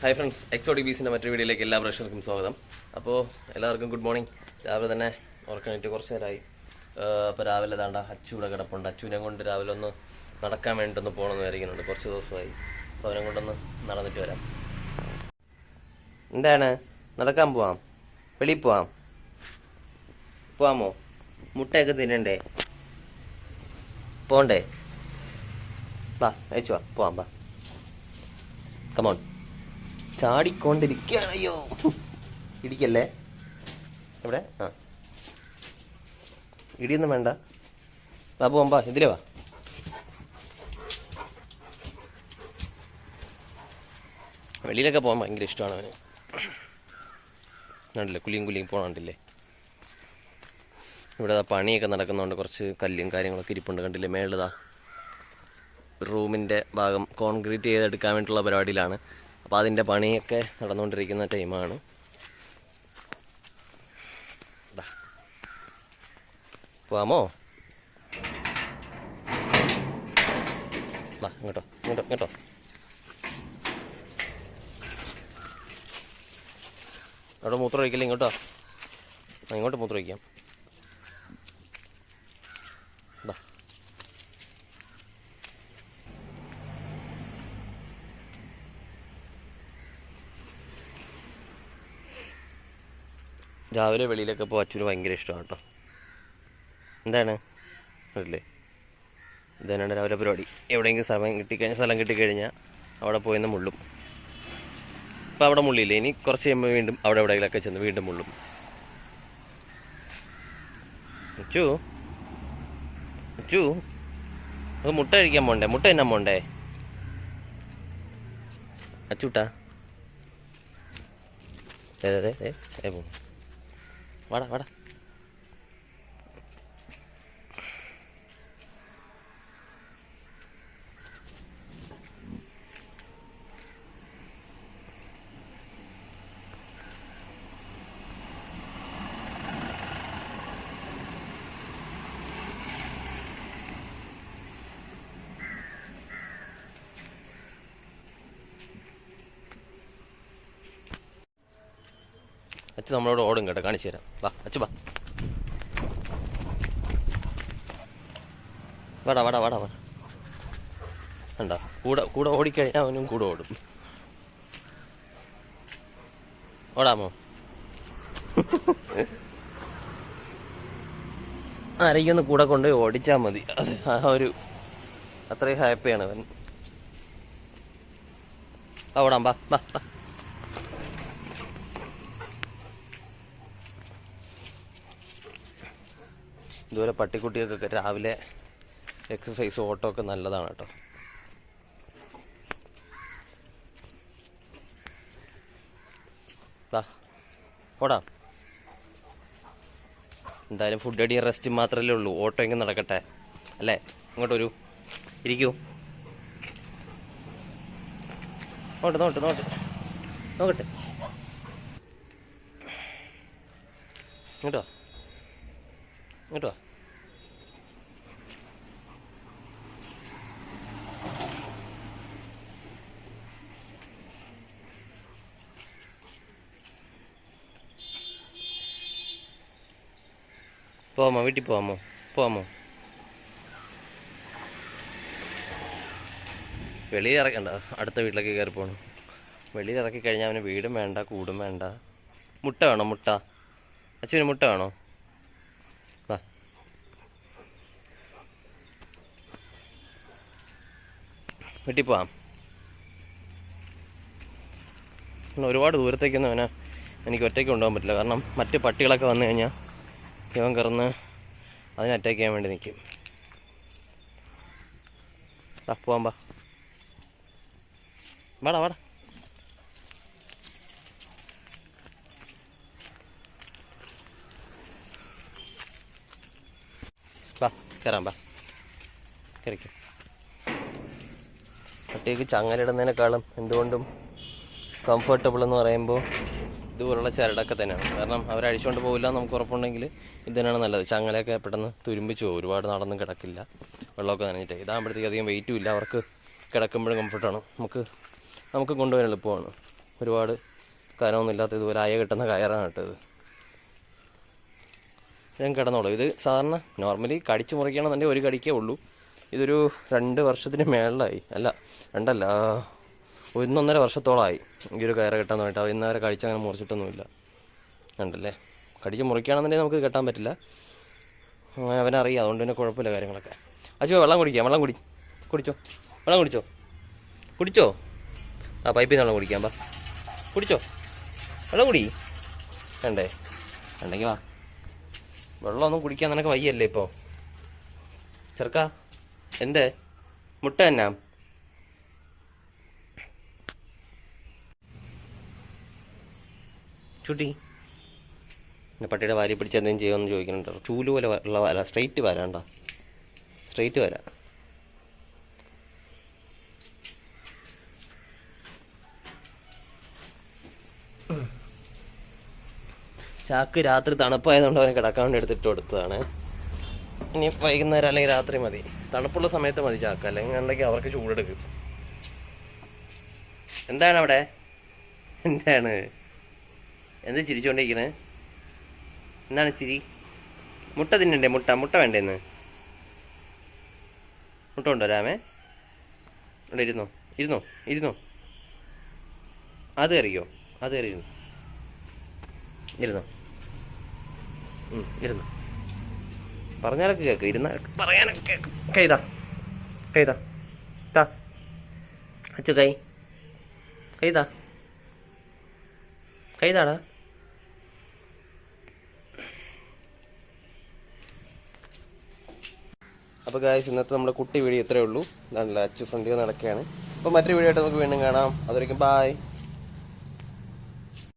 Hi friends എക്സോഡി ബീസിന്റെ മറ്റൊരു വീഡിയോയിലേക്ക് എല്ലാ പ്രേക്ഷകർക്കും സ്വാഗതം. അപ്പോൾ എല്ലാവർക്കും ഗുഡ് മോർണിംഗ് രാവിലെ തന്നെ ഉറക്കണിട്ട് കുറച്ച് നേരമായി. അപ്പോൾ രാവിലെ താണ്ട അച്ചു ഇവിടെ കിടപ്പുണ്ട്. അച്ചുവിനെ കൊണ്ട് രാവിലെ ഒന്ന് നടക്കാൻ വേണ്ടിയിട്ടൊന്ന് പോകണമെന്ന് വിചാരിക്കുന്നുണ്ട്. കുറച്ച് ദിവസമായി. അപ്പോൾ അവനെ കൊണ്ടൊന്ന് നടന്നിട്ട് വരാം. എന്താണ്? നടക്കാൻ പോവാം? വെളിയിൽ പോവാം? പോവാമോ? മുട്ടയൊക്കെ തിന്നണ്ടേ? പോണ്ടേ വാ അയച്ചു വാ. പോവാം വാ. കമോൺ ചാടിക്കൊണ്ടിരിക്കുകയാണ്. അയ്യോ. ഇടിക്കല്ലേ? എവിടെ? ആ. ഇടിയൊന്നും വേണ്ട. ബാബു അമ്പാ എതിരെ വാ. വെളിയിലൊക്കെ പോകാൻ ഭയങ്കര ഇഷ്ടമാണ് അവന്. കണ്ടില്ലേ? കുലിയും കുലിയും പോകണുണ്ടല്ലേ ഇവിടെ പണിയൊക്കെ നടക്കുന്നതുകൊണ്ട് കുറച്ച് കല്ലും കാര്യങ്ങളൊക്കെ ഇരിപ്പുണ്ട് കണ്ടില്ലേ? മേളിതാ റൂമിന്റെ ഭാഗം കോൺക്രീറ്റ് ചെയ്തെടുക്കാൻ വേണ്ടിയിട്ടുള്ള പരിപാടിയിലാണ്. അപ്പോൾ അതിന്റെ പണിയൊക്കെ നടന്നുകൊണ്ടിരിക്കുന്ന ടൈമാണ്. പോവാമോ ഇങ്ങോട്ടോ ഇങ്ങോട്ടോ ഇങ്ങോട്ടോ. അവിടെ മൂത്രം ഒഴിക്കില്ല ഇങ്ങോട്ടോ? ഇങ്ങോട്ട് മൂത്രം ഒഴിക്കാം. രാവിലെ വെളിയിലൊക്കെ ഇപ്പോൾ അച്ഛന് ഭയങ്കര ഇഷ്ടമാണ് കേട്ടോ. എന്താണ്? അല്ലേ ഇതന്നെയാണ് രാവിലെ പരിപാടി. എവിടെയെങ്കിലും സമയം കിട്ടിക്കഴിഞ്ഞാൽ സ്ഥലം കിട്ടിക്കഴിഞ്ഞാൽ അവിടെ പോയിന്ന് മുള്ളും. ഇപ്പം അവിടെ മുള്ളിയില്ല? ഇനി കുറച്ച് കഴിയുമ്പോൾ വീണ്ടും അവിടെ എവിടെയെങ്കിലൊക്കെ ചെന്ന് വീണ്ടും മുള്ളും. അച്ചു? അച്ചു? അത് മുട്ട കഴിക്കാൻ പോണ്ടേ? മുട്ട എന്നാ പോണ്ടേ? അച്ചൂട്ടാ. അതെ അതെ അതെ ഏ പോ വാടാ അച്ഛൻ നമ്മളോട് ഓടും കേട്ടോ. കാണിച്ചു തരാം. വാ അച്ഛ വാ. വാടാ വാടാ വാടാ വാടാ. കണ്ടോ? കൂടെ കൂടെ ഓടിക്കഴിഞ്ഞാൽ അവനും കൂടെ ഓടും. ഓടാമോ ആരെയൊന്ന് കൂടെ കൊണ്ടുപോയി ഓടിച്ചാൽ മതി. അത് ആ ഒരു അത്രയും ഹാപ്പിയാണ് അവൻ. ഓടാം വാ വാ. ഇതുപോലെ പട്ടിക്കുട്ടികൾക്കൊക്കെ രാവിലെ എക്സസൈസ് ഓട്ടോ ഒക്കെ നല്ലതാണ് കേട്ടോ. ഓടാ. എന്തായാലും ഫുഡ് അടിയും റെസ്റ്റ് മാത്രമല്ലേ ഉള്ളൂ. ഓട്ടോ എങ്ങനെ നടക്കട്ടെ. അല്ലേ? ഇങ്ങോട്ട് വരൂ. ഇരിക്കൂ. നോട്ട് നോട്ട് നോട്ട് നോക്കട്ടെ. ഇങ്ങോട്ടോ ഇങ്ങോട്ടോ പോവാമോ? വീട്ടിൽ പോവാമോ? പോവാമോ? വെളിയിൽ ഇറക്കണ്ട. അടുത്ത വീട്ടിലേക്ക് കയറി പോകണം വെളിയിൽ ഇറക്കി കഴിഞ്ഞാൽ അവന് വീടും വേണ്ട കൂടും വേണ്ട. മുട്ട വേണോ? മുട്ട. അച്ഛന് മുട്ട വേണോ? വാ. വീട്ടിൽ പോവാം. ഒരുപാട് ദൂരത്തേക്കൊന്നും അവനെ എനിക്ക് ഒറ്റയ്ക്ക് കൊണ്ടുപോകാൻ പറ്റില്ല. കാരണം മറ്റ് പട്ടികളൊക്കെ വന്നു കഴിഞ്ഞാൽ ഇവൻ കിടന്ന് അതിനെ അറ്റാക്ക് ചെയ്യാൻ വേണ്ടി നിൽക്കും പോവാൻ പോവാം വാ വാടാ വാടാ. വാ കയറാം വാ. കയറിക്കും പട്ടിക്ക് ചങ്ങലിടുന്നതിനേക്കാളും എന്തുകൊണ്ടും കംഫർട്ടബിൾ എന്ന് പറയുമ്പോൾ ഇതുപോലുള്ള ചരടൊക്കെ തന്നെയാണ്. കാരണം അവർ അഴിച്ചുകൊണ്ട് പോകില്ല നമുക്ക് ഉറപ്പുണ്ടെങ്കിൽ ഇത് തന്നെയാണ് നല്ലത്. ചങ്ങലയൊക്കെ പെട്ടെന്ന് തുരുമ്പിച്ച് പോകും ഒരുപാട് നടന്നും കിടക്കില്ല. വെള്ളമൊക്കെ നനഞ്ഞിട്ട്. ഇതാകുമ്പോഴത്തേക്ക് അധികം വെയിറ്റും ഇല്ല. അവർക്ക് കിടക്കുമ്പോഴും കംഫർട്ടാണ് നമുക്ക് നമുക്ക് കൊണ്ടുപോകാൻ എളുപ്പമാണ്. ഒരുപാട് കനമൊന്നും ഇല്ലാത്ത ഇതുപോലെ അയ കിട്ടുന്ന കയറാണ് കേട്ടത് ഞാൻ കിടന്നോളൂ. ഇത് സാധാരണ നോർമലി കടിച്ച് മുറിക്കണമെന്നുണ്ടെങ്കിൽ ഒരു കടിക്കേ ഉള്ളൂ. ഇതൊരു രണ്ട് വർഷത്തിന് മേളിലായി. അല്ല രണ്ടല്ല. ആ, ഒന്നൊന്നര വർഷത്തോളമായി ഈ ഒരു കയറ് കെട്ടാൻ വേണ്ടിയിട്ട് ഇന്ന് വരെ കഴിച്ചങ്ങനെ മുറിച്ചിട്ടൊന്നുമില്ല. കണ്ടല്ലേ? കടിച്ച് മുറിക്കുകയാണെന്നുണ്ടെങ്കിൽ നമുക്ക് കെട്ടാൻ പറ്റില്ല. അങ്ങനെ അവനറിയാം അതുകൊണ്ട് തന്നെ കുഴപ്പമില്ല കാര്യങ്ങളൊക്കെ. അച്ഛോ വെള്ളം കുടിക്കാം. വെള്ളം കുടി. കുടിച്ചോ? വെള്ളം കുടിച്ചോ? കുടിച്ചോ? ആ പൈപ്പിൽ നിന്ന് വെള്ളം കുടിക്കാം പാ കുടിച്ചോ? വെള്ളം കുടി. കണ്ടേ കണ്ടെങ്കിൽ വാ. വെള്ളമൊന്നും കുടിക്കാൻ നിനക്ക് വയ്യല്ലേ ഇപ്പോൾ ചെറുക്ക എന്തേ? മുട്ട എന്നാ? ചുട്ടി പട്ടിയുടെ വാരി പിടിച്ച് എന്തെങ്കിലും ചെയ്യുമെന്ന് ചോദിക്കുന്നുണ്ട്. ചൂൽ പോലെ ഉള്ള വര സ്ട്രെയിറ്റ് വരാണ്ട സ്ട്രെയിറ്റ് വര. ചാക്ക് രാത്രി തണുപ്പായതുകൊണ്ട് അവന് കിടക്കാൻ വേണ്ടി എടുത്തിട്ട് കൊടുത്തതാണ്. ഇനി വൈകുന്നേരം അല്ലെങ്കിൽ രാത്രി മതി. തണുപ്പുള്ള സമയത്ത് മതി ചാക്ക്. അല്ലെങ്കിൽ ഉണ്ടെങ്കിൽ അവർക്ക് ചൂടെടുക്കും. എന്താണ് അവിടെ? എന്താണ്? എന്ത് ചിരിച്ചുകൊണ്ടിരിക്കണേ എന്താണ് ചിരി? മുട്ട തിന്നണ്ടേ മുട്ട? മുട്ട വേണ്ടേന്ന് മുട്ട ഉണ്ടോ രാമേ ഇവിടെ ഇരുന്നോ? ഇരുന്നോ? ഇരുന്നോ? അത് കറിയോ അത് കറിയിരുന്നു ഇരുന്നോ? ഇരുന്നു? പറഞ്ഞാലൊക്കെ കേക്ക്. ഇരുന്ന പറയാനൊക്കെ കേക്ക്. കൈതാ കൈതാ താ. അച്ചു കൈ. കൈതാ കൈതാടാ അപ്പോൾ ഗായ്സ് ഇന്നത്തെ നമ്മുടെ കുട്ടി വീഡിയോ ഇത്രയേ ഉള്ളൂ. നല്ല അച്ചു ഫ്രണ്ടിൽ നടക്കുകയാണ്. അപ്പോൾ മറ്റൊരു വീഡിയോ ആയിട്ട് നമുക്ക് വീണ്ടും കാണാം. അതൊരിക്കും ബായ്